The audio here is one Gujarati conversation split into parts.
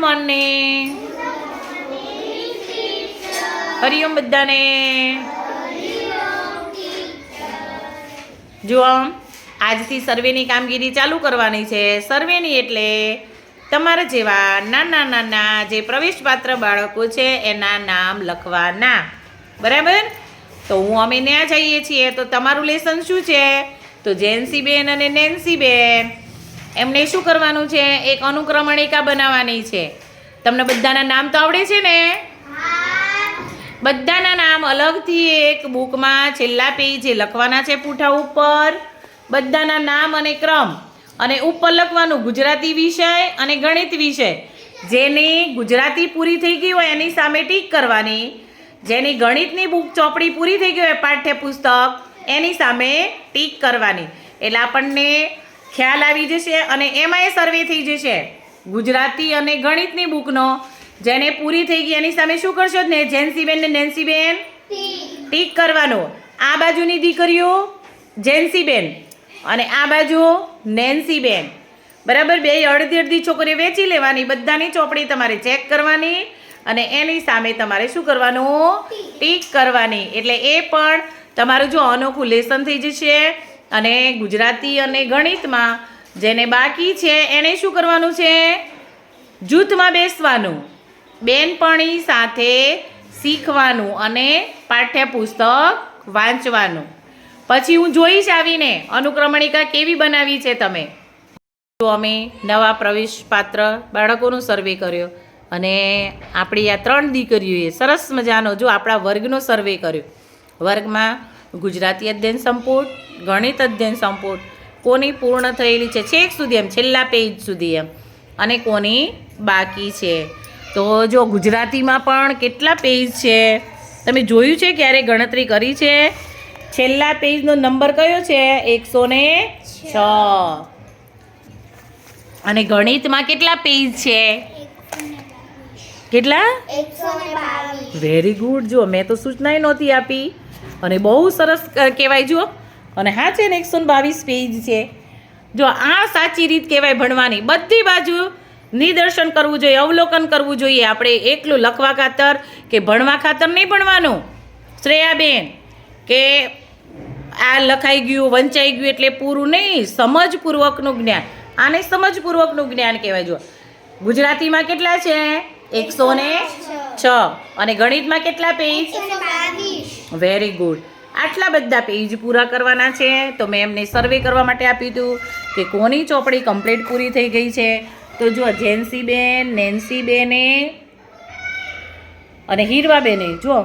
મોર્નિંગ હરિઓમ બધાને. જુઓ, આજથી સર્વેની કામગીરી ચાલુ કરવાની છે. સર્વેની એટલે તમારા જેવા નાના નાના જે પ્રવેશપાત્ર બાળકો છે, એના નામ લખવાના. બરાબર? તો હું અમે ત્યાં જઈએ છીએ. તો તમારું લેસન શું છે? તો જેન્સીબેન અને નેન્સીબેન. એમને શું કરવાનું છે? એક અનુક્રમણિકા બનાવવાની છે. તમને બધાના નામ તો આવડે છે ને? બધાના નામ અલગથી એક બુકમાં છેલ્લા પેજે લખવાના છે પૂઠા ઉપર. બધાના નામ અને ક્રમ. અને ઉપર લખવાનું ગુજરાતી વિષય અને ગણિત વિષય. જેની ગુજરાતી પૂરી થઈ ગઈ હોય એની સામે ટીક કરવાની. જેની ગણિતની બુક ચોપડી પૂરી થઈ ગઈ હોય, પાઠ્યપુસ્તક, એની સામે ટીક કરવાની. એટલે આપણને ખ્યાલ આવી જશે અને એમાંય સર્વે થઈ જશે. ગુજરાતી અને ગણિતની બુકનો જેને પૂરી થઈ ગઈ એની સામે શું કરશો ને? જેન્સીબેન ને નેન્સીબેન ટીક કરવાનું. આ બાજુની દીકરીઓ જેન્સીબેન અને આ બાજુ નેન્સીબેન. બરાબર? બે અડધી અડધી છોકરીઓ વેચી લેવાની બધાની ચોપડી તમારે ચેક કરવાની અને એની સામે તમારે શું કરવાનું? ટીક કરવાની. એટલે એ પણ તમારું જો અનોખું લેસન થઈ જશે. અને ગુજરાતી અને ગણિતમાં જેને બાકી છે, એણે શું કરવાનું છે? જૂથમાં બેસવાનું, બેનપણી સાથે શીખવાનું અને પાઠ્યપુસ્તક વાંચવાનું. પછી હું જોઈશ આવીને અનુક્રમણિકા કેવી બનાવી છે તમે? તો અમે નવા પ્રવેશ પાત્ર બાળકોનો સર્વે કર્યો અને આપણી આ ત્રણ દીકરીઓએ સરસ મજાનો, જો આપણા વર્ગનો સર્વે કર્યો. વર્ગમાં ગુજરાતી અધ્યયન સંપુટ ગણિત અધ્યયન સંપુટ કોની પૂર્ણ થયેલી છે? છેક સુધી એમ છેલ્લા પેજ સુધી એમ. અને કોની બાકી છે? તો જો ગુજરાતીમાં પણ કેટલા પેજ છે? તમે જોયું છે ક્યારે ગણતરી કરી છે? છેલ્લા પેજનો નંબર કયો છે? એકસો ને છ. અને ગણિતમાં કેટલા પેજ છે? કેટલા? વેરી ગુડ જો મેં તો સૂચનાએ નહોતી આપી. અને બહુ સરસ કહેવાય જો અને હા છે ને એકસો બાવીસ પેજ છે. જો આ સાચી રીત કહેવાય ભણવાની. બધી બાજુ નિદર્શન કરવું જોઈએ અવલોકન કરવું જોઈએ. આપણે એકલું લખવા ખાતર કે ભણવા ખાતર નહીં ભણવાનું. શ્રેયાબેન કે આ લખાઈ ગયું વંચાઈ ગયું એટલે પૂરું નહીં સમજપૂર્વકનું જ્ઞાન. આને સમજપૂર્વકનું જ્ઞાન કહેવાય. જો ગુજરાતીમાં કેટલા છે? એકસો ને છ. અને ગણિતમાં કેટલા પેજ વેરી ગુડ આટલા બધા પેજ પૂરા કરવાના છે. તો મેં એમને સર્વે કરવા માટે આપ્યું હતું કે કોની ચોપડી કમ્પ્લીટ પૂરી થઈ ગઈ છે? તો જો જેન્સીબેન, નેન્સીબેને અને હીરવાબેને. જો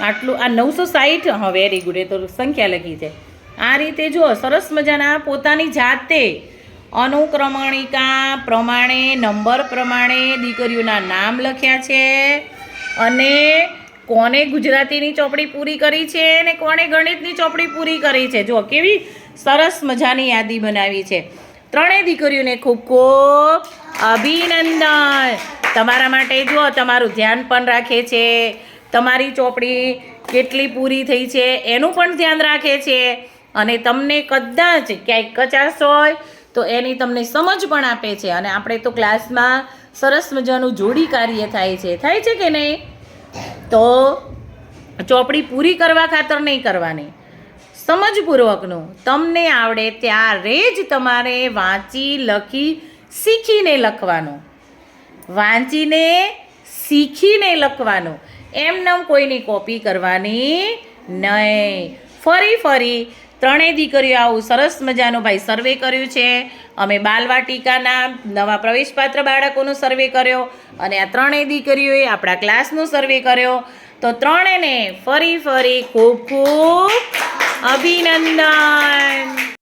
આટલું, આ નવસો સાહીઠ હા વેરી ગુડ એ તો સંખ્યા લખી છે. આ રીતે જો સરસ મજાના પોતાની જાતે અનુક્રમણિકા પ્રમાણે, નંબર પ્રમાણે દીકરીઓના નામ લખ્યા છે. અને કોને ગુજરાતીની ચોપડી પૂરી કરી છે અને કોણે ગણિતની ચોપડી પૂરી કરી છે? જો કેવી સરસ મજાની યાદી બનાવી છે. ત્રણેય દીકરીઓને ખૂબ ખૂબ અભિનંદન. તમારા માટે જો તમારું ધ્યાન પણ રાખે છે. તમારી ચોપડી કેટલી પૂરી થઈ છે એનું પણ ધ્યાન રાખે છે. અને તમને કદાચ ક્યાંય કચાશ હોય, તો એની તમને સમજ પણ આપે છે. અને આપણે તો ક્લાસમાં સરસ મજાનું જોડી કાર્ય થાય છે. થાય છે કે નહીં? તો ચોપડી પૂરી કરવા ખાતર નહીં કરવાની. સમજપૂર્વકનું, તમને આવડે ત્યારે જ તમારે વાંચી, લખી, શીખીને લખવાનું. વાંચીને, શીખીને લખવાનું. એમનેમ કોઈની કોપી કરવાની નહીં. ફરી ફરી ત્રણેય દીકરીઓ આવું સરસ મજાનું ભાઈ સર્વે કર્યું છે. અમે બાલવાટિકાના નવા પ્રવેશપાત્ર બાળકોનો સર્વે કર્યો. અને આ ત્રણેય દીકરીઓએ આપણા ક્લાસનો સર્વે કર્યો. તો ત્રણેયને ફરી ફરી ખૂબ ખૂબ અભિનંદન.